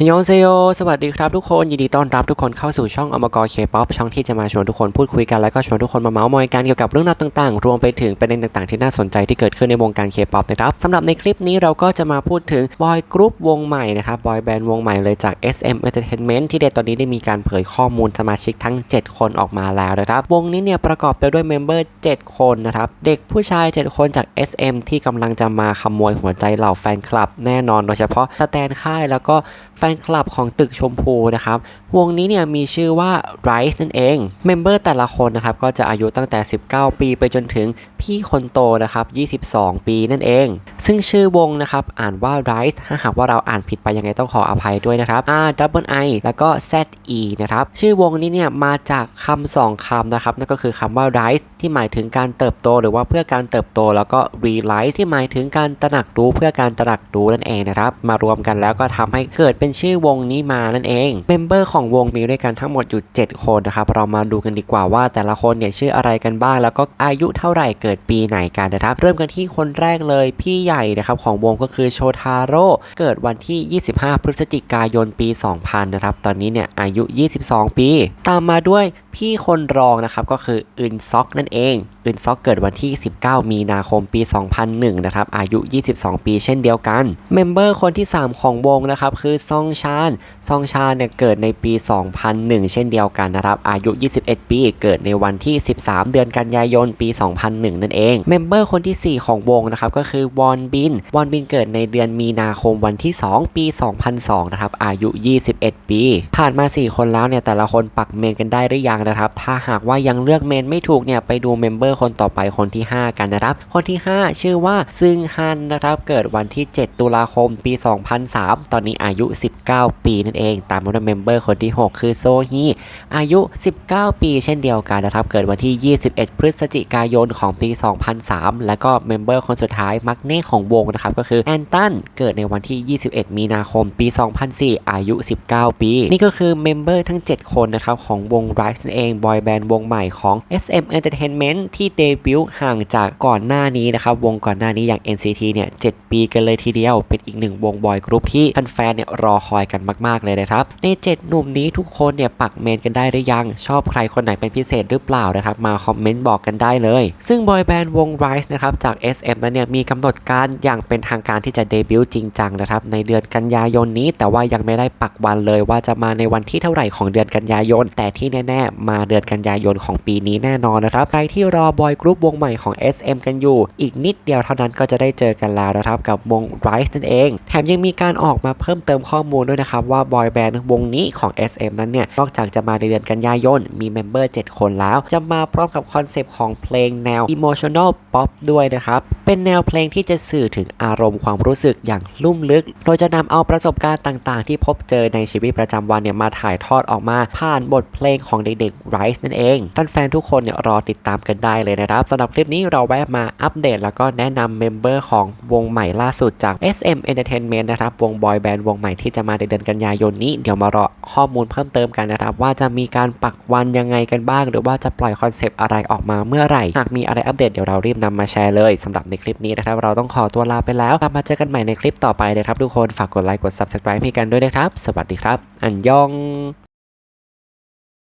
ฮยองเซโย สวัสดีครับทุกคน ยินดีต้อนรับทุกคนเข้าสู่ช่องอมกรเคป๊อปช่องที่จะมาชวนทุกคนพูดคุยกัน แล้วก็ชวนทุกคนมาเมาส์มอยกันเกี่ยวกับเรื่องราวต่างๆ รวมไปถึงประเด็นต่างๆ ที่น่าสนใจที่เกิดขึ้นในวงการเคป๊อปนะครับสำหรับในคลิปนี้เราก็จะมาพูดถึงบอยกรุ๊ปวงใหม่นะครับบอยแบนด์วงใหม่เลยจาก SM Entertainment ที่เดตอนนี้ได้มีการเผยข้อมูลสมาชิกทั้ง 7 คนออกมาแล้วนะครับวงนี้เนี่ยประกอบไปด้วยเมมเบอร์7คนนะครับเด็กผู้ชาย 7 คนจาก SM ที่กำลังจะมาขโมยหัวใจเหล่าแฟนคลับ แน่นอนโดยเฉพาะสแตนค่ายแล้วก็แฟฟนคลับของตึกชมพูนะครับ วงนี้เนี่ยมีชื่อว่า Rise นั่นเอง เมมเบอร์แต่ละคนนะครับก็จะอายุตั้งแต่ 19 ปีไปจนถึงพี่คนโตนะครับ 22 ปีนั่นเอง ซึ่งชื่อวงนะครับอ่านว่า Rise ถ้าหากว่าเราอ่านผิดไปยังไงต้องขออภัยด้วยนะครับ R W I แล้วก็ Z E นะครับชื่อวงนี้เนี่ยมาจากคำสองคำนะครับนั่นก็คือคำว่า Rise ที่หมายถึงการเติบโตหรือว่าเพื่อการเติบโตแล้วก็ Realize ที่หมายถึงการตระหนักรู้เพื่อการตระหนักรู้นั่นเองนะครับมารวมกันแล้วก็ทำให้เกิดเป็นชื่อวงนี้มานั่นเอง เมมเบอร์ของวงมีด้วยกันทั้งหมดอยู่ 7 คนนะครับ เรามาดูกันดีกว่าว่าแต่ละคนเนี่ยชื่ออะไรกันบ้าง แล้วก็อายุเท่าไหร่เกิดปีไหนกันนะครับ เริ่มกันที่คนแรกเลยพี่ใหญ่นะครับของวงก็คือโชทาโร่เกิดวันที่ 25 พฤศจิกายนปี 2000 นะครับ ตอนนี้เนี่ยอายุ 22 ปี ตามมาด้วย พี่คนรองนะครับก็คืออึนซอกนั่นเองอึนซอกเกิดวันที่ 19 มีนาคมปี 2001 นะครับ อายุ 22 ปีเช่นเดียวกัน เมมเบอร์คนที่ 3 ของวงนะครับคือซองชานซองชานเนี่ยเกิดในปี 2001 เช่นเดียวกันนะครับ อายุ 21 ปี เกิดในวันที่ 13 เดือนกันยายนปี 2001 นั่นเอง เมมเบอร์คนที่ 4 ของวงนะครับก็คือวอนบิน วอนบินเกิดในเดือนมีนาคมวันที่ 2 ปี 2002 นะครับ อายุ 21 ปี ผ่านมา 4 คนแล้วเนี่ยแต่ละคนปักเมนกันได้หรือยังนะครับ ถ้าหากว่ายังเลือกเมนไม่ถูกเนี่ยไปดูเมมเบอร์คนต่อไปคนที่ 5 กันนะครับ คนที่ 5 ชื่อว่าซึงฮันนะครับเกิดวันที่ 7 ตุลาคมปี 2003 ตอนนี้อายุ 19 ปีนั่นเอง ตามมาด้วยเมมเบอร์คนที่ 6 คือโซฮีอายุ 19 ปีเช่นเดียวกันนะครับ เกิดวันที่ 21 พฤศจิกายนของปี 2003 แล้วก็เมมเบอร์คนสุดท้ายมักเน่ของวงนะครับก็คือแอนตันเกิดในวันที่ 21 มีนาคมปี 2004 อายุ 19 ปี นี่ก็คือเมมเบอร์ทั้ง 7 คนนะครับของวง Rise เองบอยแบนด์วงใหม่ของ SM Entertainment ที่เดบิวต์ห่างจากก่อนหน้านี้นะครับวงก่อนหน้านี้อย่าง NCT เนี่ย7ปีกันเลยทีเดียว เป็นอีกหนึ่งวงบอยกรุ๊ปที่แฟนๆเนี่ยรอคอยกันมาก ๆ เลยนะครับ ใน 7 หนุ่มนี้ทุกคนเนี่ยปักเมนกันได้หรือยัง ชอบใครคนไหนเป็นพิเศษหรือเปล่านะครับมาคอมเมนต์บอกกันได้เลย ซึ่งบอยแบนด์วง Rise นะครับจาก SM นั้นเนี่ยมีกำหนดการอย่างเป็นทางการที่จะเดบิวต์จริงจังนะครับในเดือนกันยายนนี้ แต่ว่ายังไม่ได้ปักวันเลยว่าจะมาในวันที่เท่าไหร่ของเดือนกันยายน แต่ที่แน่ ๆมาเดือนกันยายนของปีนี้แน่นอนนะครับใครที่รอบอยกรุ๊ปวงใหม่ของ SM กันอยู่ อีกนิดเดียวเท่านั้นก็จะได้เจอกันแล้วนะครับกับวง Rise นั่นเอง แถมยังมีการออกมาเพิ่มเติมข้อมูลด้วยนะครับว่าบอยแบนด์วงนี้ของ SM นั้นเนี่ยนอกจากจะมาในเดือนกันยายนมีเมมเบอร์7คนแล้ว จะมาพร้อมกับคอนเซปต์ของเพลงแนว emotional pop ด้วยนะครับ เป็นแนวเพลงที่จะสื่อถึงอารมณ์ความรู้สึกอย่างลุ่มลึก โดยจะนำเอาประสบการณ์ต่างๆ ที่พบเจอในชีวิตประจำวันเนี่ยมาถ่ายทอดออกมา ผ่านบทเพลงของเด็กๆ Rise นั่นเองแฟนๆทุกคนเนี่ยรอติดตามกันได้เลยนะครับสำหรับคลิปนี้เราแวะมาอัปเดต แล้วก็แนะนำเมมเบอร์ของวงใหม่ล่าสุดจาก SM Entertainment นะครับ วงบอยแบนด์วงใหม่ที่จะมาในเดือนกันยายนนี้ เดี๋ยวมารอข้อมูลเพิ่มเติมกันนะครับ ว่าจะมีการปักวันยังไงกันบ้าง หรือว่าจะปล่อยคอนเซปต์อะไรออกมาเมื่อไหร่ หากมีอะไรอัปเดตเดี๋ยวเรารีบนำมาแชร์เลยสำหรับในคลิปนี้นะครับ เราต้องขอตัวลาไปแล้วกลับมาเจอกันใหม่ในคลิปต่อไปนะครับทุกคนฝากกดไลค์กด subscribe ให้กันด้วยนะครับ สวัสดีครับ อันยอง